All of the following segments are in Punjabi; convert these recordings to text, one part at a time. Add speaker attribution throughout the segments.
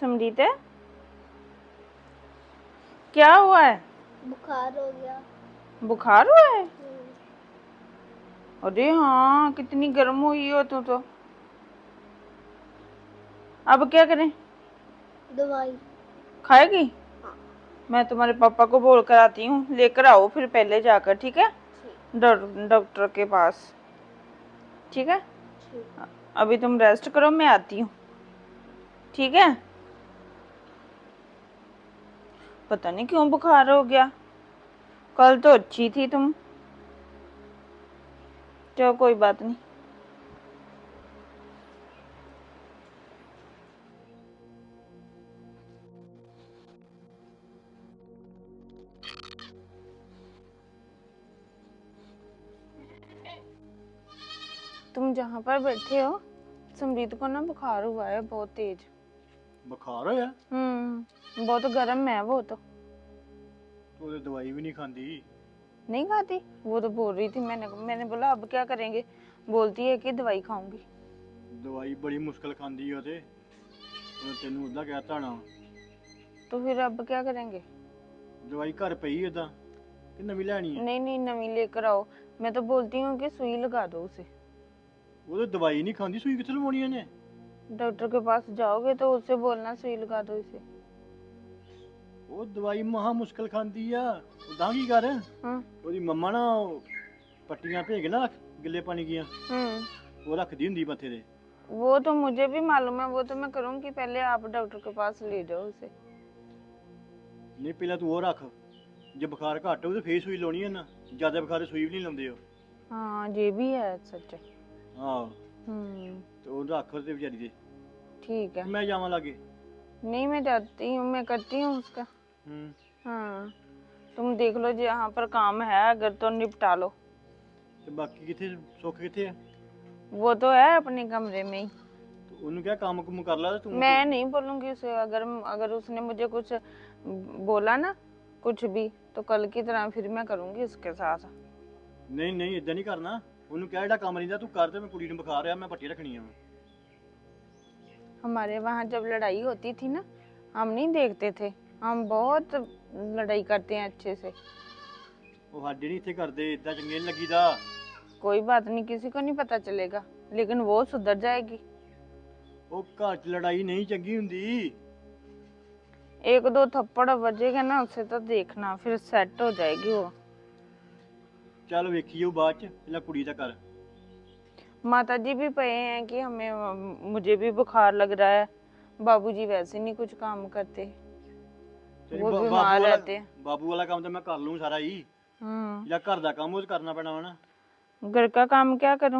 Speaker 1: समरीत है क्या हुआ है?
Speaker 2: बुखार हो गया।
Speaker 1: बुखार हुआ है? अरे हाँ कितनी गर्म हुई हो तू तो। अब क्या करें?
Speaker 2: दवाई।
Speaker 1: खाएगी? मैं तुम्हारे पापा को बोल कर आती हूँ लेकर आओ फिर पहले जाकर ठीक है? डॉक्टर के पास। ठीक है? अभी तुम रेस्ट करो मैं आती हूँ। ठीक है? पता नहीं क्यों बुखार हो गया। कल तो अच्छी थी तुम। चलो कोई बात नहीं। तुम जहाँ पर बैठे हो समरीत को ना बुखार हुआ है बहुत तेज।
Speaker 3: बुखार हो
Speaker 1: हम्म। बहुत गर्म है वो तो
Speaker 3: ਤੂੰ ਤੇ ਦਵਾਈ ਵੀ ਨਹੀਂ ਖਾਂਦੀ
Speaker 1: नहीं खाती वो तो बोल रही थी मैंने मैंने बोला अब क्या करेंगे बोलती है कि दवाई खाऊंगी
Speaker 3: ਦਵਾਈ ਬੜੀ ਮੁਸ਼ਕਲ ਖਾਂਦੀ ਉਹ ਤੇ ਉਹ ਤੈਨੂੰ ਉਹਦਾ ਕਹਿਤਾ ਨਾ
Speaker 1: तो फिर अब क्या करेंगे
Speaker 3: ਦਵਾਈ ਘਰ ਪਈ ਏਦਾਂ ਕਿ ਨਵੀਂ ਲੈਣੀ ਹੈ
Speaker 1: नहीं नहीं नवी लेकर आओ मैं तो बोलती हूँ कि सुई लगा दो उसे
Speaker 3: ਉਹ ਤੇ ਦਵਾਈ ਨਹੀਂ ਖਾਂਦੀ ਸੂਈ ਕਿੱਥੇ ਲਵਾਉਣੀ ਇਹਨੇ
Speaker 1: डॉक्टर के पास जाओगे तो उससे बोलना सुई लगा दो इसे
Speaker 3: ਉਹ ਦਵਾਈ ਮਹਾ ਮੁਸ਼ਕਲ ਖਾਂਦੀ ਆ ਉਦਾਂ ਕੀ ਕਰ
Speaker 1: हाँ
Speaker 3: ਉਹਦੀ ਮੰਮਾ ਨਾ ਉਹ ਪੱਟੀਆਂ ਭੇਜ ਕੇ ਨਾ ਰੱਖ- ਗਿੱਲੇ ਪਾਣੀ ਦੀਆਂ
Speaker 1: हम्म
Speaker 3: ਉਹ ਰੱਖਦੀ ਹੁੰਦੀ ਮੱਥੇ ਤੇ
Speaker 1: वो तो मुझे भी मालूम है वो तो मैं करूँगी पहले आप डॉक्टर के पास ले जाओ उसे
Speaker 3: ਨਹੀਂ ਪਹਿਲਾਂ ਤੂੰ ਉਹ ਰੱਖ ਜੇ ਬੁਖਾਰ ਘੱਟ ਹੋਊ ਤੇ ਫੇਰ ਸੂਈ ਲਾਉਣੀ ਹੈ ਨਾ ਜਿਆਦਾ ਬੁਖਾਰ ਤੇ ਸੂਈ ਵੀ ਨਹੀਂ ਲਾਉਂਦੇ ਉਹ
Speaker 1: हाँ ये भी है सच है
Speaker 3: ਹਾਂ
Speaker 1: हम्म
Speaker 3: ਤੇ ਉਹ ਰੱਖ ਤੇ ਵਿਚਾਰੀ ਦੇ
Speaker 1: ठीक है
Speaker 3: ਮੈਂ ਜਾਵਾਂ ਲਾਗੇ
Speaker 1: नहीं मैं जाती हूँ मैं करती हूँ उसका
Speaker 3: ਹੂੰ
Speaker 1: हाँ तुम देख लो जो यहाँ पर काम है अगर तो निपटा लो
Speaker 3: ਤੇ ਬਾਕੀ ਕਿੱਥੇ ਸੁੱਖ ਕਿੱਥੇ ਆ
Speaker 1: वो तो है अपने कमरे में ही
Speaker 3: ਤੇ ਉਹਨੂੰ ਕਿਹਾ ਕੰਮ ਕੁਮ ਕਰ ਲਾ ਤੇ ਤੂੰ
Speaker 1: मैं नहीं बोलूंगी उसे अगर अगर उसने मुझे कुछ बोला ना कुछ भी तो कल की तरह फिर मैं करूंगी उसके साथ
Speaker 3: ਨਹੀਂ ਨਹੀਂ ਇਦਾਂ ਨਹੀਂ ਕਰਨਾ ਉਹਨੂੰ ਕਿਹਾ ਜਿਹੜਾ ਕੰਮ ਰਹਿੰਦਾ ਤੂੰ ਕਰ ਤੇ ਮੈਂ ਕੁੜੀ ਨੂੰ ਬੁਖਾਰ ਆ ਮੈਂ ਪੱਟੀ ਰੱਖਣੀ ਆ
Speaker 1: हमारे वहाँ जब लड़ाई होती थी ना हम नहीं देखते थे हम बहुत लड़ाई करते हैं अच्छे से
Speaker 3: ਉਹ ਸਾਡੇ ਨਹੀਂ ਇੱਥੇ ਕਰਦੇ ਇਦਾਂ ਚੰਗੇ ਨਹੀਂ ਲੱਗੀਦਾ
Speaker 1: कोई बात नहीं किसी को नहीं पता चलेगा लेकिन वो सुधर जाएगी
Speaker 3: ਉਹ ਘਰ 'ਚ ਲੜਾਈ ਨਹੀਂ ਚੰਗੀ ਹੁੰਦੀ
Speaker 1: एक दो थप्पड़ बजेगा ना उसे तो देखना फिर सेट हो जाएगी वो
Speaker 3: ਚੱਲ ਵੇਖੀਓ ਬਾਅਦ 'ਚ ਪਹਿਲਾਂ ਕੁੜੀ ਦਾ ਕਰ
Speaker 1: माता जी भी पए हैं कि हमें अम, मुझे भी बुखार लग रहा है बाबूजी वैसे नहीं कुछ काम करते
Speaker 3: ਤੇਰੀ
Speaker 1: ਉਹ
Speaker 3: ਬਾ-
Speaker 1: ਬਿਮਾਰ
Speaker 3: ਬਾਬੂ ਵਾਲਾ-
Speaker 1: ਰਹਤੇ ਹੈ।
Speaker 3: ਬਾਬੂ ਵਾਲਾ ਕੰਮ ਤਾਂ ਮੈਂ ਕਰ ਲੂੰ ਸਾਰਾ ਹੀ
Speaker 1: हम्म
Speaker 3: ਜਿਹੜਾ ਘਰ ਦਾ ਕੰਮ ਉਹ ਤਾਂ ਕਰਨਾ ਪੈਣਾ ਵਾ ਨਾ
Speaker 1: घर का काम क्या करूं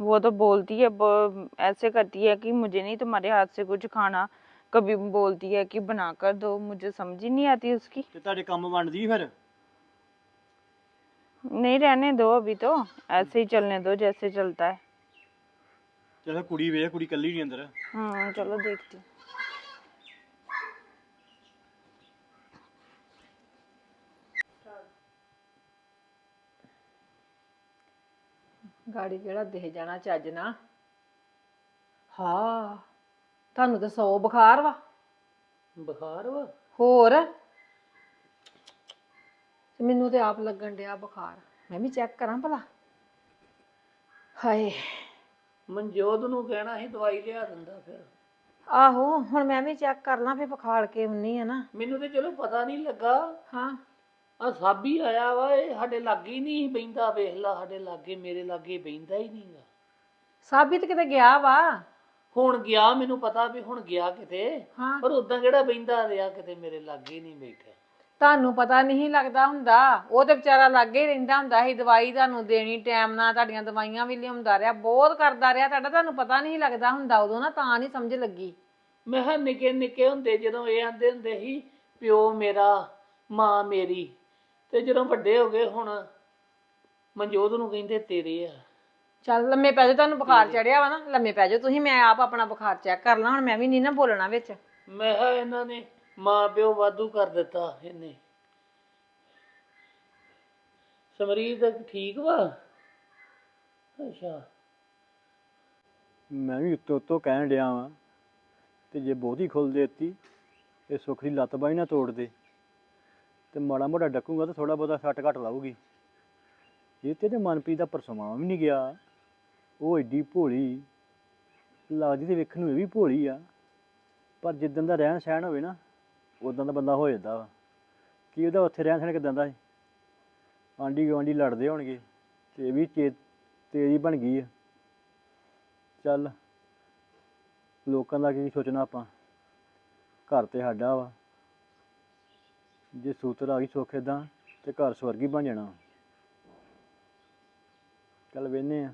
Speaker 1: वो तो बोलती है ब- ऐसे करती है कि मुझे नहीं तुम्हारे हाथ से कुछ खाना कभी बोलती है कि बना कर दो मुझे समझ ही नहीं आती उसकी
Speaker 3: ਤੇ ਤੁਹਾਡੇ ਕੰਮ ਵੰਡਦੀ ਫਿਰ
Speaker 1: नहीं रहने दो अभी तो ऐसे ही चलने दो जैसे चलता है
Speaker 3: ਚਲ ਕੁੜੀ ਵੇਖ ਕੁੜੀ ਕੱਲੀ ਨਹੀਂ ਅੰਦਰ
Speaker 1: हाँ चलो देखती हूँ।
Speaker 4: ਗਾੜੀ ਕਿਹੜਾ ਦੇ ਜਾਣਾ ਚੱਜ ਨਾ। ਹਾਂ। ਤੁਹਾਨੂੰ ਤਾਂ ਸੌ ਬੁਖਾਰ ਵਾ।
Speaker 5: ਬੁਖਾਰ ਵਾ?
Speaker 4: ਹੋਰ। ਤੇ ਮੈਨੂੰ ਤੇ ਆਪ ਲੱਗਣ ਡਿਆ ਬੁਖਾਰ। ਮੈਂ ਵੀ ਚੈੱਕ ਕਰਾਂ ਭਲਾ। ਹਾਏ।
Speaker 5: ਮਨਜੋਤ ਨੂੰ ਕਹਿਣਾ ਸੀ ਦਵਾਈ ਲਿਆ ਦਿੰਦਾ ਫਿਰ।
Speaker 4: ਆਹੋ ਹੁਣ ਮੈਂ ਵੀ ਚੈੱਕ ਕਰ ਲਾਂ ਫੇ ਬੁਖਾਰ ਕੇ ਹੁੰਨੀ ਆ ਨਾ।
Speaker 5: ਮੈਨੂੰ ਤੇ ਚਲੋ ਪਤਾ ਨਹੀਂ ਲੱਗਾ।
Speaker 4: ਹਾਂ।
Speaker 5: ਆ ਸਾਬੀ ਆਇਆ ਵਾ ਇਹ ਸਾਡੇ ਲਾਗੇ ਹੀ ਨਹੀਂ ਬੈਂਦਾ ਵੇਖ ਲਾ ਸਾਡੇ ਲਾਗੇ ਮੇਰੇ ਲਾਗੇ ਬੈਂਦਾ ਹੀ ਨਹੀਂਗਾ।
Speaker 4: ਸਾਬਿਤ ਕਿਤੇ ਗਿਆ ਵਾ।
Speaker 5: ਹੁਣ ਗਿਆ ਮੈਨੂੰ ਪਤਾ ਵੀ ਹੁਣ ਗਿਆ ਕਿਤੇ
Speaker 4: ਹਾਂ।
Speaker 5: ਪਰ ਉਦਾਂ ਕਿਹੜਾ ਬੈਂਦਾ ਰਿਹਾ ਕਿਤੇ ਮੇਰੇ ਲਾਗੇ ਨਹੀਂ ਬੈਠਾ।
Speaker 4: ਤੁਹਾਨੂੰ ਪਤਾ ਨਹੀਂ ਲੱਗਦਾ ਹੁੰਦਾ ਉਹ ਤੇ ਵਿਚਾਰਾ ਲਾਗੇ ਹੀ ਰਹਿੰਦਾ ਹੁੰਦਾ ਸੀ ਦਵਾਈ ਤੁਹਾਨੂੰ ਦੇਣੀ ਟਾਈਮ ਨਾਲ ਤੁਹਾਡੀਆਂ ਦਵਾਈਆਂ ਵੀ ਲਿਆਉਂਦਾ ਰਿਹਾ ਬਹੁਤ ਕਰਦਾ ਰਿਹਾ ਤੁਹਾਡਾ ਤੁਹਾਨੂੰ ਪਤਾ ਨਹੀਂ ਲੱਗਦਾ ਹੁੰਦਾ ਉਦੋਂ ਨਾ ਤਾਂ ਨਹੀਂ ਸਮਝ ਲੱਗੀ।
Speaker 5: ਮੈਂ ਕਿਹਾ ਨਿੱਕੇ ਨਿੱਕੇ ਹੁੰਦੇ ਜਦੋਂ ਇਹ ਆਂਦੇ ਹੁੰਦੇ ਸੀ ਪਿਓ ਮੇਰਾ ਮਾਂ ਮੇਰੀ। ਤੇ ਜਦੋਂ ਵੱਡੇ ਹੋ ਗਏ ਹੁਣ ਮਨਜੋਤ ਨੂੰ ਕਹਿੰਦੇ ਤੇਰੇ ਆ।
Speaker 4: ਚੱਲ ਲੰਮੇ ਪੈ ਜਾਓ ਤੁਹਾਨੂੰ ਬੁਖਾਰ ਚੜਿਆ ਵਾ ਨਾ ਲੰਮੇ ਪੈ ਜਾਓ ਤੁਸੀਂ ਮੈਂ ਆਪ ਆਪਣਾ ਬੁਖਾਰ ਚੈੱਕ ਕਰ ਲਾਂ ਹੁਣ ਮੈਂ ਵੀ ਨਹੀਂ ਨਾ ਬੋਲਣਾ ਵਿੱਚ।
Speaker 5: ਮੈਂ ਕਿਹਾ ਇਹਨਾਂ ਨੇ ਮਾਂ ਪਿਓ ਵਾਧੂ ਕਰ ਦਿੱਤਾ ਇਹਨੇ। ਸਮਰੀਤ ਠੀਕ ਵਾ? ਅੱਛਾ।
Speaker 3: ਮੈਂ ਵੀ ਉੱਤੋਂ ਉੱਤੋਂ ਕਹਿਣ ਡਿਆ ਵਾਂ ਤੇ ਜੇ ਬਹੁਤੀ ਖੁੱਲ ਦੇਤੀ ਇਹ ਸੁੱਖ ਦੀ ਲੱਤ ਬਾਈ ਨਾ ਤੋੜ ਦੇ। ਤੇ ਮਾੜਾ ਮੋਟਾ ਡੱਕੂਗਾ ਤਾਂ ਥੋੜਾ ਬਹੁਤਾ ਸੱਟ ਘੱਟ ਲਾਊਗੀ। ਜੇ ਤੇ ਤੇ ਮਨਪ੍ਰੀਤ ਦਾ ਪਰਸਮਾਂ ਵੀ ਨਹੀਂ ਗਿਆ। ਉਹ ਏਡੀ ਭੋਲੀ, ਲੱਗਦੀ ਤੇ ਵੇਖਣ ਨੂੰ ਇਹ ਵੀ ਭੋਲੀ ਆ। ਪਰ ਜਿੱਦਣ ਦਾ ਰਹਿਣ ਸਹਿਣ ਹੋਵੇ ਨਾ ਉਦਾਂ ਦਾ ਬੰਦਾ ਹੋ ਜਾਂਦਾ ਵਾ। ਕੀ ਉਹਦਾ ਉੱਥੇ ਰਹਿਣ ਸਹਿਣ ਕਿਦਾਂ ਦਾ ਹੈ ਆਂਢੀ ਗੁਆਂਢੀ ਲੜਦੇ ਹੋਣਗੇ ਤੇ ਇਹ ਵੀ ਚੇ ਤੇਰੀ ਬਣ ਗਈ ਆ। ਚੱਲ, ਲੋਕਾਂ ਦਾ ਕੀ ਸੋਚਣਾ ਆਪਾਂ? ਘਰ ਤੇ ਸਾਡਾ ਵਾ। ਜੇ ਸੂਤਰ ਆ ਗਈ ਸੁੱਖ ਏਦਾਂ, ਤੇ ਘਰ ਸਵਰਗੀ ਬਣ ਜਾਣਾ। ਚੱਲ ਵੇਨੇ ਆ।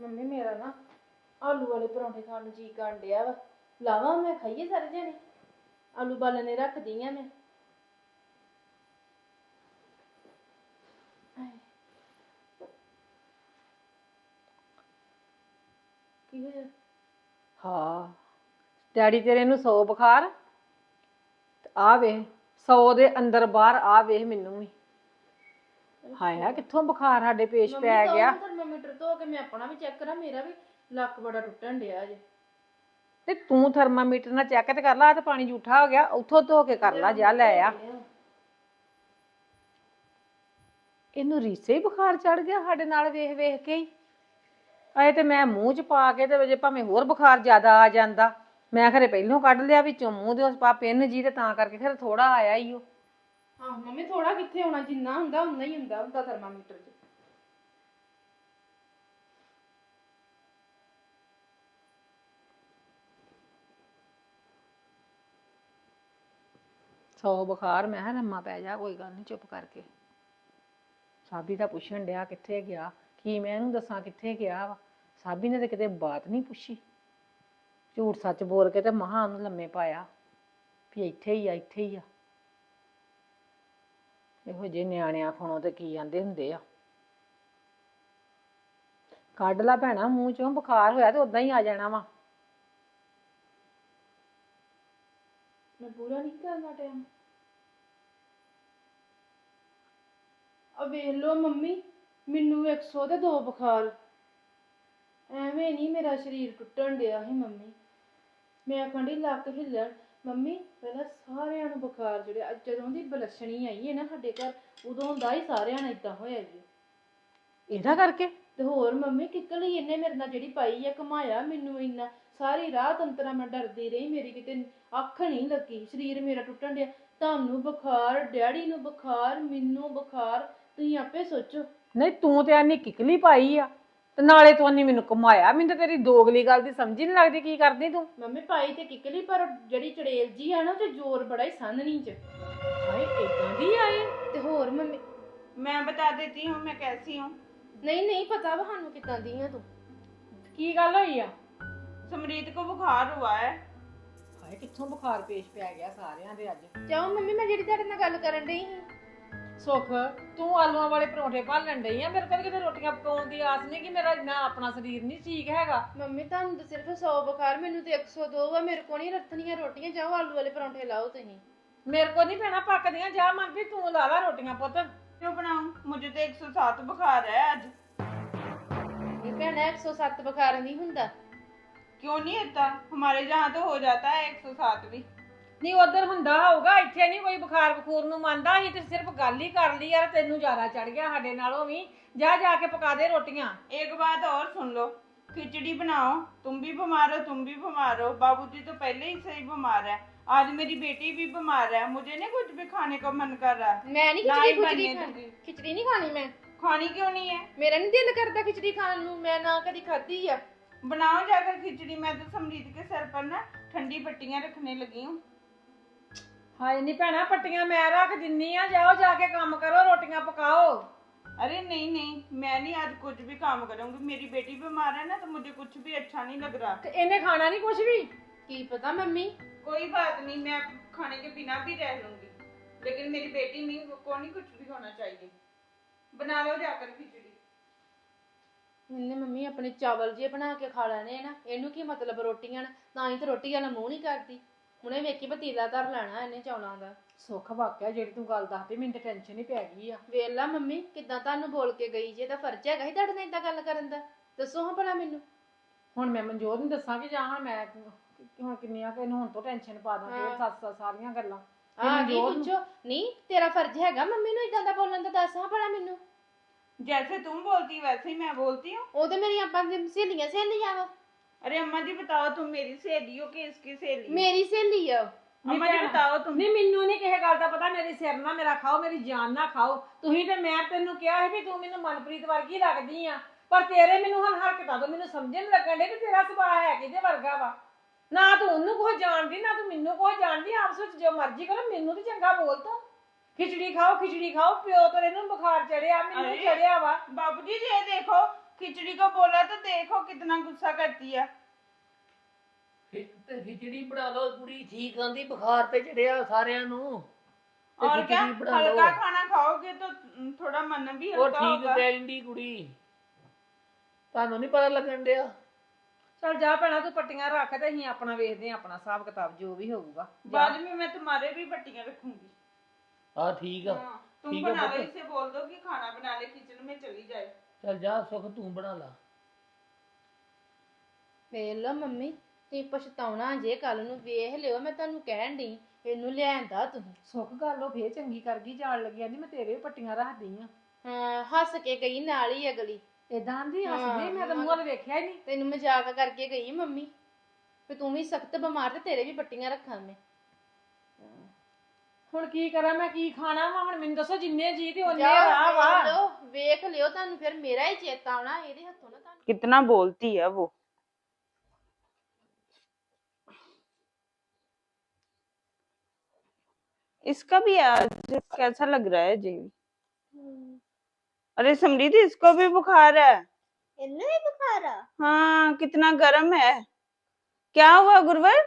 Speaker 6: ਮੰਮੀ, ਮੇਰਾ ਨਾ ਆਲੂ ਵਾਲੇ ਪਰੌਂਠੇ ਖਾਣ ਨੂੰ ਜੀ ਕਰਨ ਡਿਆ ਵਾ। ਲਾਵਾਂ, ਮੈਂ ਖਾਈਏ ਸਾਰੇ ਜਣੇ? ਆਲੂ ਬਾਲਣੇ ਰੱਖਦੀ ਆ ਮੈਂ। ਆਏ। ਕੀ ਹੋਇਆ?
Speaker 4: ਹਾਂ। ਡੈਡੀ ਤੇਰੇ ਨੂੰ ਸੌ ਬੁਖਾਰ। ਤੇ ਆ ਵੇਖ ਸੌ ਦੇ ਅੰਦਰ ਬਾਹਰ ਆ ਵੇਖ ਮੈਨੂੰ ਵੀ। ਹਾਇਆ ਕਿੱਥੋਂ ਬੁਖਾਰ ਸਾਡੇ ਪੇਸ਼ ਪੈ ਗਿਆ।
Speaker 6: ਥਰਮਾਮੀਟਰ ਧੋ ਕੇ ਮੈਂ ਆਪਣਾ ਵੀ ਚੈੱਕ ਕਰਾਂ ਮੇਰਾ ਵੀ ਲੱਕ ਬੜਾ ਟੁੱਟਣ ਡਿਆ ਜੇ।
Speaker 4: ਤੇ ਤੂੰ ਥਰਮਾਮੀਟਰ ਨਾਲ ਚੈੱਕ ਤੇ ਕਰ ਲਾ ਤੇ ਪਾਣੀ ਝੂਠਾ ਹੋ ਗਿਆ, ਉੱਥੋਂ ਧੋ ਕੇ ਕਰ ਲਾ, ਜਾ ਲੈ ਆ। ਇਹਨੂੰ ਰੀਸੇ ਹੀ ਬੁਖਾਰ ਚੜ ਗਿਆ ਸਾਡੇ ਨਾਲ ਵੇਖ ਵੇਖ ਕੇ ਹੀ। ਆਏ ਤੇ ਮੈਂ ਮੂੰਹ ਚ ਪਾ ਕੇ ਤੇ ਜੇ ਭਾਵੇਂ ਹੋਰ ਬੁਖਾਰ ਜ਼ਿਆਦਾ ਆ ਜਾਂਦਾ। ਮੈਂ ਖਰੇ ਪਹਿਲੋਂ ਕੱਢ ਲਿਆ ਵਿੱਚੋਂ ਮੂੰਹ ਦੇ ਉਸ ਪਾ ਪਿੰਨ ਜੀ ਤੇ ਤਾਂ ਕਰਕੇ ਖਰੇ ਥੋੜਾ ਆਇਆ ਹੀ ਉਹ
Speaker 6: ਹਾਂ ਮੰਮੀ ਥੋੜਾ ਕਿੱਥੇ ਹੋਣਾ, ਜਿੰਨਾ ਹੁੰਦਾ ਉਨਾ ਹੀ ਹੁੰਦਾ ਹੁੰਦਾ ਥਰਮਾਮੀਟਰ 'ਚ।
Speaker 4: ਸੌ ਬੁਖਾਰ, ਮੈਂ ਕਿਹਾ ਲੰਮਾ ਪੈ ਜਾ, ਕੋਈ ਗੱਲ ਨਹੀਂ ਚੁੱਪ ਕਰਕੇ। ਸਾਬੀ ਦਾ ਪੁੱਛਣ ਡਿਆ ਕਿੱਥੇ ਗਿਆ? ਕੀ ਮੈਂ ਇਹਨੂੰ ਦੱਸਾਂ ਕਿੱਥੇ ਗਿਆ ਵਾ? ਸਾਬੀ ਨੇ ਤੇ ਕਿਤੇ ਬਾਤ ਨਹੀਂ ਪੁੱਛੀ। ਝੂਠ ਸੱਚ ਬੋਲ ਕੇ ਤੇ ਮਹਾ ਉਹਨੂੰ ਲੰਮੇ ਪਾਇਆ ਵੀ ਇੱਥੇ ਹੀ ਆ, ਇੱਥੇ ਹੀ ਆ। ਇਹੋ ਜਿਹੇ ਨਿਆਣਿਆਂ ਖਣੋ ਤੇ ਕੀ ਆਂਦੇ ਹੁੰਦੇ ਆ? ਕੱਢ ਲਾ ਭੈਣਾ, ਮੂੰਹ ਚੋਂ ਬੁਖਾਰ ਹੋਇਆ ਤੇ ਉਦਾਂ ਹੀ ਆ ਜਾਣਾ ਵਾ।
Speaker 6: ਮੈਂ ਪੂਰਾ ਨਹੀਂ ਕਰਨਾ ਟਾਈਮ ਆ ਵੇਖ ਲੋ ਮੰਮੀ ਮੈਨੂੰ 100 ਤੇ 2 ਬੁਖਾਰ। ਐਵੇਂ ਨਹੀਂ ਮੇਰਾ ਸਰੀਰ ਟੁੱਟਣ ਡਿਆ ਸੀ ਮੰਮੀ। ਮੈਂ ਆਖੰਡੀ ਲੱਕ ਹਿੱਲਣ ਮੰਮੀ ਪਹਿਲਾਂ ਸਾਰਿਆਂ ਨੂੰ ਬੁਖਾਰ ਜਿਹੜੇ ਅੱਜ ਜਦੋਂ ਦੀ ਬਲਸ਼ਣੀ ਆਈ ਹੈ ਨਾ ਸਾਡੇ ਘਰ ਉਦੋਂ ਦਾ ਹੀ ਸਾਰਿਆਂ ਨੂੰ ਇਦਾਂ ਹੋਇਆ ਜੀ
Speaker 4: ਇਹਦਾ ਕਰਕੇ?
Speaker 6: ਤੇ ਹੋਰ ਮੰਮੀ ਕਿੱਕਲੀ ਇਹਨੇ ਮੇਰੇ ਨਾਲ ਜਿਹੜੀ ਪਾਈ ਆ ਘਮਾਇਆ ਮੈਨੂੰ ਇੰਨਾ। ਸਾਰੀ ਰਾਤ ਅੰਤਰਾ ਮੈਂ ਡਰਦੀ ਰਹੀ ਮੇਰੀ ਕਿਤੇ ਅੱਖ ਨਹੀਂ ਲੱਗੀ ਸਰੀਰ ਮੇਰਾ ਟੁੱਟਣ ਡਿਆ। ਤੁਹਾਨੂੰ ਬੁਖਾਰ ਡੈਡੀ ਨੂੰ ਬੁਖਾਰ ਮੈਨੂੰ ਬੁਖਾਰ। ਤੁਸੀਂ ਆਪੇ ਸੋਚੋ
Speaker 4: ਨਹੀਂ ਤੂੰ ਤੇ ਆਨੀ ਕਿਕਲੀ ਪਾਈ ਆ ਤੇ ਨਾਲੇ ਤੂੰ ਆਨੀ ਮੈਨੂੰ ਕਮਾਇਆ ਮੈਨੂੰ ਤਾਂ ਤੇਰੀ ਦੋਗਲੀ ਗੱਲ ਦੀ ਸਮਝ ਹੀ ਨਹੀਂ ਲੱਗਦੀ ਕੀ ਕਰਦੀ ਤੂੰ
Speaker 6: ਮੰਮੀ ਪਾਈ ਤੇ ਕਿੱਕਲੀ ਪਰ ਜਿਹੜੀ ਚੜੇਲ ਜੀ ਆ ਨਾ ਉਹ ਤੇ ਜ਼ੋਰ ਬੜਾ ਹੀ ਸੰਨਣੀ ਚ
Speaker 4: ਹਾਏ ਇਦਾਂ ਦੀ ਆਏ
Speaker 6: ਤੇ ਹੋਰ ਮੰਮੀ
Speaker 7: मैं बता देती हूँ मैं कैसी हूँ
Speaker 6: ਨਹੀਂ ਨਹੀਂ ਪਤਾ ਵਾ ਸਾਨੂੰ ਕਿੱਦਾਂ ਦੀ ਆ ਤੂੰ
Speaker 4: ਕੀ ਗੱਲ ਹੋਈ ਆ
Speaker 7: समरीत को बुखार हुआ है
Speaker 4: ਹਾਏ ਕਿੱਥੋਂ ਬੁਖਾਰ ਪੇਸ਼ ਪੈ ਗਿਆ ਸਾਰਿਆਂ ਦੇ ਅੱਜ
Speaker 6: ਚਾਹੋ ਮੰਮੀ ਮੈਂ ਜਿਹੜੀ ਤੁਹਾਡੇ ਨਾਲ ਗੱਲ ਕਰਨ ਡਈ ਸੀ
Speaker 4: ਸੁੱਖ ਤੂੰ ਆਲੂਆਂ ਵਾਲੇ ਪਰੌਂਠੇ ਭਾਲਣ ਡਈ ਆ ਮੇਰੇ ਕੋਲ ਕਿਤੇ ਰੋਟੀਆਂ ਪਕਾਉਣ ਦੀ ਆਸ ਨਹੀਂ ਕਿ ਮੇਰਾ ਇੰਨਾ ਆਪਣਾ ਸਰੀਰ ਨਹੀਂ ਠੀਕ ਹੈਗਾ
Speaker 6: ਮੰਮੀ ਤੁਹਾਨੂੰ ਤਾਂ ਸਿਰਫ 100 ਬੁਖਾਰ ਮੈਨੂੰ ਤੇ 102 ਆ ਮੇਰੇ ਕੋਲ ਨਹੀਂ ਰੱਤਨੀਆਂ ਰੋਟੀਆਂ ਜਾਓ ਆਲੂ ਵਾਲੇ ਪਰੌਂਠੇ ਲਾਓ ਤੁਸੀਂ
Speaker 4: ਮੇਰੇ ਕੋਲ ਨਹੀਂ ਪੈਣਾ ਪੱਕਦੀਆਂ ਜਾ ਮਨ ਵੀ ਤੂੰ ਲਾ ਲਾ ਰੋਟੀਆਂ ਪੁੱਤ
Speaker 7: क्यों बनाऊं मुझे तो 107 बुखार है आज
Speaker 6: ਇਹ ਭੈਣਾ 107 ਬੁਖਾਰ ਨਹੀਂ ਹੁੰਦਾ
Speaker 7: क्यों नहीं होता हमारे जहाँ तो हो जाता है 107 भी
Speaker 4: ਨਹੀਂ ਉਧਰ ਹੁੰਦਾ ਹੋਊਗਾ ਇੱਥੇ ਨਹੀਂ ਕੋਈ ਬੁਖਾਰ ਬਖੂਰ ਨੂੰ ਮੰਨਦਾ ਸੀ ਤੇ ਸਿਰਫ ਗੱਲ ਹੀ ਕਰ ਲਈ ਯਾਰ ਤੈਨੂੰ ਜ਼ਿਆਦਾ ਚੜ ਗਿਆ ਸਾਡੇ ਨਾਲੋਂ ਵੀ ਜਾ ਜਾ ਕੇ ਪਕਾ ਦੇ ਰੋਟੀਆਂ
Speaker 7: एक बात और सुन लो खिचड़ी बनाओ तुम भी बीमार हो तुम भी बीमार हो बाबूजी तो पहले ही सही बीमार है आज मेरी बेटी भी बीमार है मुझे नहीं कुछ भी खाने का मन कर रहा
Speaker 6: ਮੈਂ ਨਹੀਂ
Speaker 7: ਨਾ
Speaker 6: ਖਿਚੜੀ
Speaker 7: ਹੀ
Speaker 6: ਖੁਚੜੀ
Speaker 7: ਬਣਨੇ
Speaker 6: ਖਾਣੀ
Speaker 7: ਦੂੰਗੀ।
Speaker 6: ਖਿਚੜੀ ਨਹੀਂ ਖਾਣੀ ਮੈਂ
Speaker 7: खानी क्यों नहीं है
Speaker 6: ਮੇਰਾ ਨਹੀਂ ਦਿਲ ਕਰਦਾ ਖਿਚੜੀ ਖਾਣ ਨੂੰ ਮੈਂ ਨਾ ਕਦੀ ਖਾਧੀ ਆ
Speaker 7: बनाओ जाकर खिचड़ी मैं तो समरीत के सर पर ना ठंडी पट्टियां रखने लगी हूँ
Speaker 4: ਹਾਏ ਨਹੀਂ ਭੈਣਾ ਪੱਟੀਆਂ ਮੈਂ ਰੱਖ ਦਿੰਨੀ ਆ ਜਾਓ ਜਾ ਕੇ ਕੰਮ ਕਰੋ ਰੋਟੀਆਂ ਪਕਾਓ
Speaker 7: अरे नहीं नहीं मैं नहीं आज कुछ भी काम करूंगी मेरी बेटी बीमार है ना तो मुझे कुछ भी अच्छा नहीं लग रहा
Speaker 4: ਤੇ ਇਹਨੇ ਖਾਣਾ ਨਹੀਂ ਕੁਝ ਵੀ
Speaker 6: ਕੀ ਪਤਾ ਮੰਮੀ
Speaker 7: कोई बात नहीं मैं खाने के बिना भी रह लूंगी लेकिन मेरी बेटी नहीं को नहीं कुछ भी होना चाहिए बना लो जाकर खिचड़ी
Speaker 6: ਇਹਨੇ ਮੰਮੀ ਆਪਣੇ ਚਾਵਲ ਜੇ ਬਣਾ ਕੇ ਖਾ ਲੈਣੇ ਆ ਨਾ ਇਹਨੂੰ ਕੀ ਮਤਲਬ ਰੋਟੀਆਂ ਨਾਲ ਤਾਂ ਹੀ ਤੇ ਰੋਟੀ ਵਾਲਾ ਮੂੰਹ ਨਹੀਂ ਕਰਦੀ ਹੁਣੇ ਵੇਖੀ ਪਤੀਲਾ ਧਰ ਲੈਣਾ ਇਹਨੇ ਚੌਲਾਂ ਦਾ
Speaker 4: ਸੁੱਖ ਵਾਕਿਆ ਜਿਹੜੀ ਤੂੰ ਗੱਲ ਦੱਸਦੀ ਮੈਨੂੰ ਤੇ ਟੈਨਸ਼ਨ ਹੀ ਪੈ ਗਈ ਆ
Speaker 6: ਵੇਲਾ ਮੰਮੀ ਕਿੱਦਾਂ ਤੁਹਾਨੂੰ ਬੋਲ ਕੇ ਗਈ ਜੇ ਤਾਂ ਫਰਜ਼ ਹੈਗਾ ਸੀ ਤੁਹਾਡੇ ਨਾਲ ਏਦਾਂ ਗੱਲ ਕਰਨ ਦਾ ਦੱਸੋ ਹਾਂ ਭਲਾ ਮੈਨੂੰ
Speaker 4: ਹੁਣ ਮੈਂ ਮਨਜੋਤ ਨੂੰ ਦੱਸਾਂ ਕਿ ਜਾਂ ਹੁਣ ਮੈਂ ਹੁਣ ਕਿੰਨੀਆਂ ਕਿ ਇਹਨੂੰ ਹੁਣ ਤੋਂ ਟੈਨਸ਼ਨ ਪਾ ਦਾਂ
Speaker 6: ਹਾਂ।
Speaker 4: ਫੇਰ ਸੱਸ ਸੱਸ ਸਾਰੀਆਂ ਗੱਲਾਂ ਤੇ
Speaker 6: ਆ ਕੀ
Speaker 4: ਮਨਜੋਤ ਨੂੰ-
Speaker 6: ਪੁੱਛੋ ਨਹੀਂ ਤੇਰਾ ਫਰਜ਼ ਹੈਗਾ ਮੰਮੀ ਨੂੰ ਏਦਾਂ ਦਾ ਬੋਲਣ ਦਾ ਦੱਸ ਹਾਂ ਭਲਾ ਮੈਨੂੰ
Speaker 7: जैसे तुम बोलती वैसे ही मैं बोलती हूँ
Speaker 6: ਉਹ ਤੇ ਮੇਰੀਆਂ ਆਪਾਂ ਦੀ ਸਹੇਲੀਆਂ ਸਹੇਲੀਆਂ ਵਾ
Speaker 7: अरे अम्मा जी बताओ तुम मेरी सहेली हो कि इसकी सहेली हो?
Speaker 6: ਮੇਰੀ ਸਹੇਲੀ ਆ ਉਹ।
Speaker 7: अम्मा जी बताओ तुम
Speaker 4: ਨਹੀਂ ਮੈਨੂੰ ਨਹੀਂ ਕਿਸੇ ਗੱਲ ਦਾ ਪਤਾ ਮੇਰੀ ਸਿਰ ਨਾ ਮੇਰਾ ਖਾਓ ਮੇਰੀ ਜਾਨ ਨਾ ਖਾਓ ਤੁਸੀਂ ਤੇ ਮੈਂ ਤੈਨੂੰ ਕਿਹਾ ਸੀ ਵੀ ਤੂੰ ਮੈਨੂੰ ਮਨਪ੍ਰੀਤ ਵਰਗੀ ਲੱਗਦੀ ਆ ਪਰ ਤੇਰੇ ਮੈਨੂੰ ਹੁਣ ਹਰਕਤਾਂ ਤੋਂ ਮੈਨੂੰ ਸਮਝਣ ਲੱਗਣ ਡੇ ਕਿ ਤੇਰਾ ਸੁਭਾਅ ਹੈ ਕਿਹਦੇ ਵਰਗਾ ਵਾ ਨਾ ਤੂੰ ਉਹਨੂੰ ਕੋਈ ਜਾਣਦੀ ਨਾ ਤੂੰ ਮੈਨੂੰ ਕੋਈ ਜਾਣਦੀ ਆਪਸ ਵਿੱਚ ਜੋ ਮਰਜ਼ੀ ਕਰੋ ਮੈਨੂੰ ਤੇ ਚੰਗਾ ਬੋਲ ਤੂੰ ਖਿਚੜੀ ਖਾਓ ਖਿਚੜੀ ਖਾਓ ਪਿਓ ਤੇਰੇ ਨੂੰ ਬੁਖਾਰ ਚੜਿਆ ਮੈਨੂੰ
Speaker 7: ਅਰੇ।
Speaker 4: ਚੜਿਆ ਵਾ
Speaker 7: बाबूजी ये देखो खिचड़ी को बोला तो देखो कितना गुस्सा करती है
Speaker 5: ਖਿ- ਤੇ ਖਿਚੜੀ ਬਣਾ ਲਓ ਕੁੜੀ ਠੀਕ ਆਂਦੀ ਬੁਖਾਰ ਤੇ ਚੜਿਆ ਸਾਰਿਆਂ ਨੂੰ ਤੇ
Speaker 7: और क्या
Speaker 5: ਖਿਚੜੀ ਬਣਾ ਲਓ
Speaker 7: हल्का खाना खाओगे तो हम्म, थोड़ा मन भी
Speaker 5: ਉਹ
Speaker 7: हल्का
Speaker 5: ਠੀਕ
Speaker 7: होगा
Speaker 5: ਕਹਿ ਦੀ ਕੁੜੀ ਤੁਹਾਨੂੰ ਨਹੀਂ ਪਤਾ ਲੱਗਣ ਡਿਆ
Speaker 4: ਚਲ ਜਾ ਭੈਣਾ ਤੂੰ ਪੱਟੀਆਂ ਰੱਖ ਤੇ ਅਸੀਂ ਆਪਣਾ ਵੇਖਦੇ ਆ ਆਪਣਾ ਹਿਸਾਬ ਕਿਤਾਬ ਜੋ ਵੀ ਹੋਊਗਾ
Speaker 7: बाद में मैं तुम्हारे भी पट्टियां रखूंगी
Speaker 5: ਆ ਠੀਕ ਆ
Speaker 7: हाँ, तुम
Speaker 5: ठीक है,
Speaker 7: बना लो
Speaker 5: बता।
Speaker 7: इसे बोल दो कि खाना बना ले किचन में चली जाए
Speaker 5: ਚੱਲ ਜਾ ਸੁਖ ਤੂੰ ਬਣਾ ਲਾ।
Speaker 6: ਵੇਖ ਲਓ ਮੰਮੀ ਤੁਸੀਂ ਪਛਤਾਉਣਾ ਜੇ ਕੱਲ ਨੂੰ ਵੇਖ ਲਿਓ ਮੈਂ ਤੁਹਾਨੂੰ ਕਹਿਣ ਡਈ ਇਹਨੂੰ ਲਿਆਂਦਾ ਤੁਸੀਂ
Speaker 4: ਸੁੱਖ ਗੱਲ ਉਹ ਫੇਰ ਚੰਗੀ ਕਰ ਗਈ ਜਾਣ ਲੱਗਿਆ ਨਹੀਂ ਮੈਂ ਤੇਰੇ ਵੀ ਪੱਟੀਆਂ ਰੱਖਦੀ ਆ।
Speaker 6: ਹਾਂ ਹੱਸ ਕੇ ਗਈ ਨਾਲ ਹੀ ਅਗਲੀ।
Speaker 4: ਇਦਾਂ ਦੀ
Speaker 6: ਹਾਂ,
Speaker 4: ਹੱਸਦੀ ਮੈਂ ਤਾਂ ਮੂੰਹ ਵੱਲ ਵੇਖਿਆ ਹੀ ਨਹੀਂ।
Speaker 6: ਤੈਨੂੰ ਮਜ਼ਾਕ ਕਰਕੇ ਗਈ ਮੰਮੀ। ਤੇ ਤੂੰ ਵੀ ਸਖਤ ਬਿਮਾਰ ਤੇ ਤੇਰੇ ਵੀ ਪੱਟੀਆਂ ਰੱਖਾਂ ਮੈਂ।
Speaker 4: ਹੁਣ ਕੀ ਕਰਾਂ ਮੈਂ ਕੀ ਖਾਣਾ ਵਾ? ਹੁਣ ਮੈਨੂੰ ਦੱਸੋ ਜਿੰਨੇ ਜੀ ਤੇ ਉਹਨੇ
Speaker 6: ਜਾ
Speaker 4: ਰਾਹ ਵਾ।
Speaker 6: ਵੇਖ ਲਿਓ ਤੁਹਾਨੂੰ ਫਿਰ ਮੇਰਾ ਹੀ ਚੇਤਾ ਆਉਣਾ ਇਹਦੇ ਹੱਥੋਂ ਨਾ ਤੁਹਾਨੂੰ
Speaker 7: कितना बोलती है वो इसका भी आज कैसा लग रहा है जी अरे समृद्धि इसको भी बुखार है
Speaker 2: ਇਹਨੂੰ ਵੀ ਬੁਖਾਰ ਆ
Speaker 7: हाँ कितना गर्म है क्या हुआ गुरवर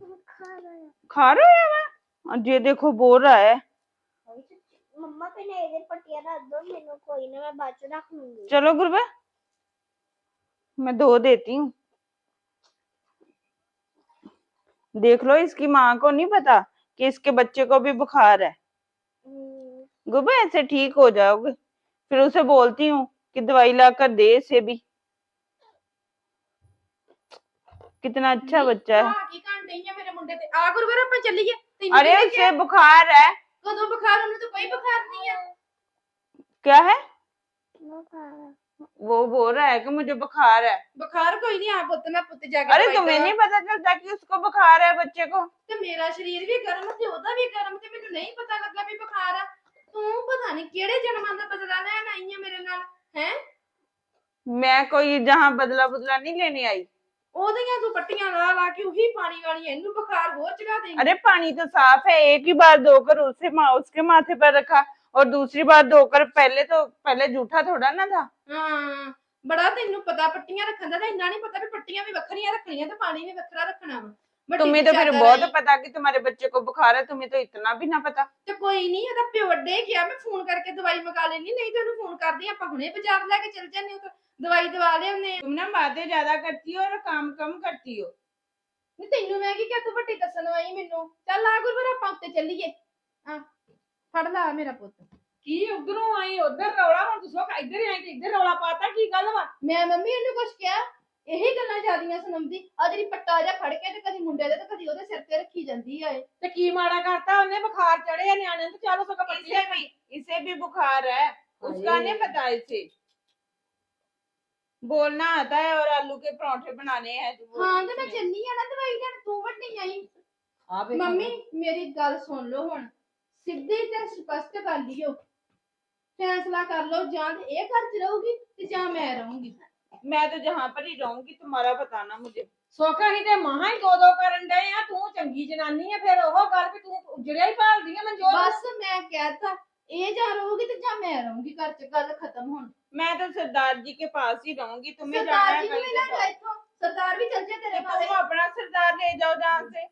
Speaker 2: ਬੁਖਾਰ ਆਇਆ
Speaker 7: खा रहे हो मैं और ये देखो बोल रहा है
Speaker 2: मम्मा पे ना इधर पटिया रख दो मेनू कोई ना मैं बाजू रख
Speaker 7: चलो गुरबे मैं दो देती हूँ। देख लो इसकी माँ को नहीं पता कि इसके बच्चे को भी बुखार है।
Speaker 2: हम्म।
Speaker 7: गुबे ऐसे ठीक हो जाओगे? फिर उसे बोलती हूँ कि दवाई ला कर दे इसे भी। कितना अच्छा बच्चा है। अरे इसे बुखार है।
Speaker 6: ਕਦੋਂ ਬੁਖਾਰ ਉਹਨੂੰ ਤਾਂ ਕੋਈ ਬੁਖਾਰ ਨਹੀਂ ਆ
Speaker 7: क्या है
Speaker 2: ਬੁਖਾਰ ਆ।
Speaker 7: वो बोल रहा है कि मुझे बुखार है
Speaker 6: ਬੁਖਾਰ ਕੋਈ ਨਹੀਂ ਆ ਪੁੱਤ ਮੈਂ ਪੁੱਤ ਜਾ ਕੇ
Speaker 7: अरे
Speaker 6: ਦਵਾਈ
Speaker 7: तुम्हें
Speaker 6: ਦਵਾ।
Speaker 7: नहीं पता चलता कि उसको बुखार है बच्चे को
Speaker 6: ਤੇ ਮੇਰਾ ਸਰੀਰ ਵੀ ਗਰਮ ਤੇ ਉਹਦਾ ਵੀ ਗਰਮ ਤੇ ਮੈਨੂੰ ਨਹੀਂ ਪਤਾ ਲੱਗਾ ਵੀ ਬੁਖਾਰ ਆ ਤੂੰ ਪਤਾ ਨਹੀਂ ਕਿਹੜੇ ਜਨਮਾਂ ਦਾ ਬਦਲਾ ਲੈਣ ਆਈ ਆ ਮੇਰੇ ਨਾਲ ਹੈ
Speaker 7: मैं कोई जहाँ बदला बदला नहीं लेने आई
Speaker 6: ਉਹਦੀਆਂ ਤੂੰ ਪੱਟੀਆਂ ਲਾ ਲਾ ਕੇ ਉਹੀ ਪਾਣੀ ਵਾਲੀਆਂ ਇਹਨੂੰ ਬੁਖਾਰ ਹੋਰ ਚੜਾ ਦੇਂਗੀ
Speaker 7: अरे पानी तो साफ है एक ही बार धोकर उसे मा, उसके माथे पर रखा और दूसरी बार धोकर पहले तो पहले जूठा थोड़ा ना था
Speaker 6: ਹਾਂ ਬੜਾ ਤੈਨੂੰ ਪਤਾ ਪੱਟੀਆਂ ਰੱਖਣ ਦਾ ਤਾਂ ਇੰਨਾ ਨਹੀਂ ਪਤਾ ਵੀ ਪੱਟੀਆਂ ਵੀ ਵੱਖਰੀਆਂ ਰੱਖਣੀਆਂ ਤੇ ਪਾਣੀ ਵੀ ਵੱਖਰਾ ਰੱਖਣਾ ਵਾ ਵੱਡੀ
Speaker 7: तुम्हें तो फिर
Speaker 6: ਚਾਦਰ
Speaker 7: बहुत
Speaker 6: ਆਈ।
Speaker 7: पता कि तुम्हारे बच्चे को बुखार है तुम्हें तो इतना भी ना पता
Speaker 6: ਤੇ ਕੋਈ ਨਹੀਂ ਇਹਦਾ ਪਿਓ ਵੱਡੇ ਗਿਆ ਮੈਂ ਫੋਨ ਕਰਕੇ ਦਵਾਈ ਮੰਗਾ ਲੈਣੀ ਨਹੀਂ ਤੇ ਉਹਨੂੰ ਫੋਨ ਕਰਦੀ ਆਪਾਂ ਹੁਣੇ ਬਾਜ਼ਾਰ ਲੈ ਕੇ ਚੱਲ ਜਾਂਦੇ ਹਾਂ ਤਾਂ ਦਵਾਈ ਦਵਾ ਲਿਆਉਂਦੇ ਆ
Speaker 7: तुम ना बातें ज्यादा करती हो और काम कम करती हो
Speaker 6: ਨਹੀਂ ਤੈਨੂੰ ਮੈਂ ਕੀ ਕਿਹਾ ਤੂੰ ਵੱਡੀ ਦੱਸਣ ਆਈ ਮੈਨੂੰ ਚੱਲ ਆ ਗੁਰਵਰ ਆਪਾਂ ਉੱਤੇ ਚੱਲੀਏ ਆ ਫੜ ਲਾ ਮੇਰਾ ਪੁੱਤ
Speaker 4: ਕੀ ਉਧਰੋਂ ਆਈ ਉਧਰ ਰੌਲਾ ਹੁਣ ਤੂੰ ਸੁੱਖ ਇੱਧਰ ਆਈ ਤੇ ਇੱਧਰ ਰੌਲਾ ਪਾਤਾ ਕੀ ਗੱਲ ਵਾ
Speaker 6: ਮੈਂ ਮੰਮੀ ਇਹਨੂੰ ਕੁਛ ਕਿਹਾ ਇਹੀ ਗੱਲਾਂ ਜਿਆਦੀਆਂ ਸੁਣਾਉਂਦੀ ਆ ਜਿਹੜੀ ਪੱਟਾ ਜਿਹਾ ਫੜ ਕੇ ਤੇ ਕਦੀ ਮੁੰਡੇ ਦੇ ਤੇ ਕਦੀ ਉਹਦੇ ਸਿਰ ਤੇ ਰੱਖੀ ਜਾਂਦੀ ਆ ਇਹ
Speaker 4: ਤੇ ਕੀ ਮਾੜਾ ਕਰਤਾ ਉਹਨੇ ਬੁਖਾਰ ਚੜਿਆ ਨਿਆਣੇ ਨੂੰ ਤੇ ਚਲੋ ਸਗੋਂ ਪੱਟੀਆਂ
Speaker 7: इसे भी इसे भी बुखार है उसका
Speaker 4: अरे।
Speaker 7: नहीं पता इसे बोलना आता है और आलू के पराठे बनाने हैं तो वो
Speaker 6: ਹਾਂ ਤੇ ਮੈਂ
Speaker 7: इसमें-
Speaker 6: ਚੱਲੀ ਆ ਨਾ ਦਵਾਈ ਲੈਣ ਤੂੰ ਵੱਡੀ ਆਈ
Speaker 4: ਆ ਵੇਖ
Speaker 6: ਮੰਮੀ ਮੇਰੀ ਗੱਲ ਸੁਣ ਲਓ ਹੁਣ ਸਿੱਧੀ ਤੇ ਸਪਸ਼ਟ ਕਰ ਲਿਓ ਫੈਸਲਾ ਕਰ ਲਓ ਜਾਂ ਤੇ ਇਹ ਘਰ ਚ ਰਹੂਗੀ ਤੇ ਜਾਂ ਮੈਂ ਰਹੂੰਗੀ
Speaker 7: मैं तो जहाँ पर ही रहूंगी तुम्हारा बताना मुझे
Speaker 4: ਸੁੱਖ ਅਸੀਂ ਤੇ ਮਹਾ ਹੀ ਦੋ ਦੋ ਕਰਨ ਡਏ ਆ ਤੂੰ ਚੰਗੀ ਜਨਾਨੀ ਆ ਫਿਰ ਉਹ ਗੱਲ ਵੀ ਤੂੰ ਉਜੜਿਆ ਹੀ ਭਾਲਦੀ ਆ ਮਨਜੋਤ
Speaker 6: ਬਸ ਮੈਂ ਕਹਿਤਾ ਇਹ ਜਾਂ ਰਹੂਗੀ ਤੇ ਜਾਂ ਮੈਂ ਰਹੂੰਗੀ ਘਰ ਚ ਗੱਲ ਖਤਮ ਹੁਣ
Speaker 7: मैं तो सरदार जी के पास ही रहूंगी तुम्हें जाना
Speaker 6: ਸਰਦਾਰ
Speaker 7: है
Speaker 6: ਜੀ ਨੂੰ
Speaker 7: कहीं
Speaker 6: ਵੀ ਨਾ
Speaker 7: तो
Speaker 6: ਜਾ
Speaker 7: जाओ।
Speaker 6: ਇੱਥੋਂ ਸਰਦਾਰ ਵੀ ਚੱਲ ਜਾ ਤੇਰੇ
Speaker 7: तो
Speaker 6: ਕੋਲੇ
Speaker 7: तुम अपना सरदार ले जाओ जहाँ से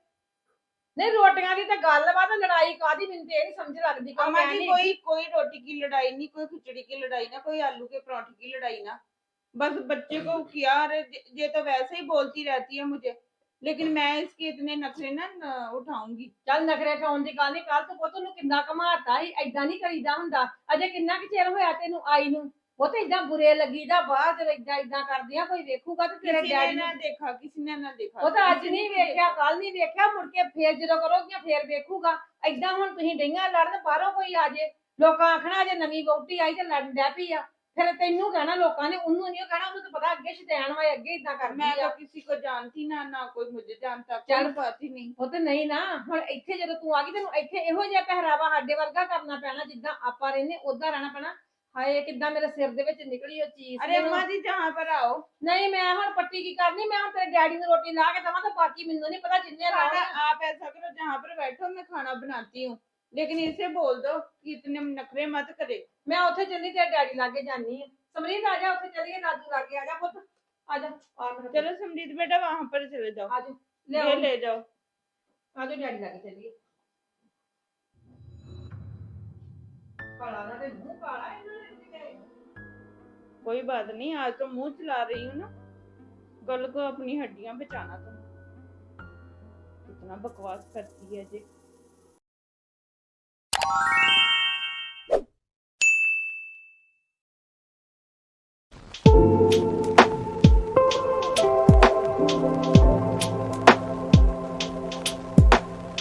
Speaker 4: ਨਹੀਂ ਰੋਟੀਆਂ ਦੀ ਤਾਂ ਗੱਲ ਵਾ ਤੇ ਲੜਾਈ ਕਾਦੀ ਮੈਨੂੰ ਤੇ ਇਹ ਨਹੀਂ ਸਮਝ ਲੱਗਦੀ ਕੋਈ
Speaker 7: अम्मा
Speaker 4: ਮੈਂ
Speaker 7: जी
Speaker 4: ਨਹੀਂ
Speaker 7: कोई कोई रोटी की लड़ाई नहीं कोई खिचड़ी की लड़ाई ना कोई आलू के पराठे की लड़ाई ना बस बच्चे को किया अरे ये- ये तो वैसे ही बोलती रहती है मुझे लेकिन मैं इसके इतने नखरे ना न उठाऊंगी
Speaker 4: ਚੱਲ ਨਖਰੇ ਠਾਉਣ ਦੀ ਗੱਲ ਨਹੀਂ ਕੱਲ ਤੂੰ ਪੁੱਤ ਨੂੰ ਕਿੰਨਾ ਕਮਾਤਾ ਸੀ ਐਦਾਂ ਨਹੀਂ ਕਰੀਦਾ ਹੁੰਦਾ ਅਜੇ ਕਿੰਨਾ ਕੁ ਚਿਰ ਹੋਇਆ ਤੈਨੂੰ ਆਈ ਨੂੰ ਉਹ ਤੇ ਏਦਾਂ ਬੁਰੇ ਲੱਗੀਦਾ ਬਾਅਦ ਜਦੋਂ ਏਦਾਂ ਏਦਾਂ ਕਰਦੀਆਂ ਕੋਈ ਵੇਖੂਗਾ ਤੇ ਤੇਰੇ
Speaker 7: किसी ने
Speaker 4: ਡੈਡੀ
Speaker 7: ना
Speaker 4: ਨੂੰ
Speaker 7: देखा किसी ने ना देखा
Speaker 4: ਉਹ ਤਾਂ ਅੱਜ
Speaker 7: किसी ने
Speaker 4: ਨਹੀਂ
Speaker 7: देखा।
Speaker 4: ਵੇਖਿਆ ਕੱਲ ਨਹੀਂ ਵੇਖਿਆ ਮੁੜ ਕੇ ਫੇਰ ਜਦੋਂ ਕਰੋਗੀਆਂ ਫੇਰ ਵੇਖੂਗਾ ਏਦਾਂ ਹੁਣ ਤੁਸੀਂ ਡਈਆਂ ਲੜਨ ਬਾਹਰੋਂ ਕੋਈ ਆ ਜੇ ਲੋਕਾਂ ਆਖਣਾ ਜੇ ਨਵੀਂ ਵਹੁਟੀ ਆਈ ਤੇ ਲੜਨ ਡੈ ਪਈ ਆ ਫਿਰ ਤੈਨੂੰ ਕਹਿਣਾ ਲੋਕਾਂ ਨੇ ਉਹਨੂੰ ਨਹੀਂ ਕਹਿਣਾ ਉਹਨੂੰ ਤਾਂ ਪਤਾ ਅੱਗੇ ਸ਼ੈਤਾਨ ਵਾ ਅੱਗੇ ਏਦਾਂ
Speaker 7: मैं
Speaker 4: ਕਰਦੀ
Speaker 7: तो
Speaker 4: ਆ
Speaker 7: किसी को जानती ना ना कोई मुझे जानता
Speaker 4: चल।
Speaker 7: कोई बात ही नहीं
Speaker 4: ਉਹ ਤੇ ਨਹੀਂ ਨਾ ਹੁਣ ਇੱਥੇ ਜਦੋਂ ਤੂੰ ਆ ਗਈ ਤੈਨੂੰ ਇੱਥੇ ਇਹੋ ਜਿਹਾ ਪਹਿਰਾਵਾ ਸਾਡੇ ਵਰਗਾ ਕਰਨਾ ਪੈਣਾ ਜਿੱਦਾਂ ਆਪਾਂ ਰਹਿੰਦੇ ਉਦਾਂ ਰਹਿਣਾ ਪੈਣਾ ਹਾਏ ਕਿੱਦਾਂ ਮੇਰੇ ਸਿਰ ਦੇ ਵਿੱਚ ਨਿਕਲੀ ਉਹ ਚੀਜ਼
Speaker 7: अरे
Speaker 4: ਮੈਨੂੰ-
Speaker 7: अम्मा जी जहाँ पर आओ
Speaker 4: ਨਹੀਂ ਮੈਂ ਹੁਣ ਪੱਟੀ ਕੀ ਕਰਨੀ ਮੈਂ ਹੁਣ ਤੇਰੇ ਡੈਡੀ ਨੂੰ ਰੋਟੀ ਲਾ ਕੇ ਦਵਾਂ ਤਾਂ ਬਾਕੀ ਮੈਨੂੰ ਨਹੀਂ ਪਤਾ ਜਿੰਨੇ
Speaker 7: खाना
Speaker 4: ਲਾਉਣਾ
Speaker 7: आप ऐसा करो जहाँ पर बैठो मैं खाना बनाती हूँ लेकिन इसे बोल दो कि इतने नखरे मत करे
Speaker 4: ਮੈਂ ਉੱਥੇ ਚੱਲੀ ਤੇਰੇ ਡੈਡੀ ਲਾਗੇ ਜਾਨੀ ਆ ਸਮਰੀਤ ਆ ਜਾ ਉੱਥੇ ਚੱਲੀਏ ਦਾਦੂ ਲਾਗੇ ਆ ਜਾ ਪੁੱਤ ਆ ਜਾ ਆ ਮੇਰਾ
Speaker 7: चलो समरीत बेटा वहां पर चले जाओ
Speaker 4: ਆ ਜਾ ਲੈ
Speaker 7: ये
Speaker 4: ਆਓ।
Speaker 7: ले जाओ
Speaker 4: ਆ ਜਾ ਡੈਡੀ ਲਾਗੇ ਚੱਲੀਏ ਕਾਲਾ ਨਾ ਤੇ ਮੂੰਹ ਕਾਲਾ ਇਹਨਾਂ ਨੇ ਕਿਤੇ
Speaker 7: कोई बात नहीं आज तो मुंह चला रही हूँ ना कल को अपनी हड्डियां बचाना तुम कितना बकवास करती है जी Thank you.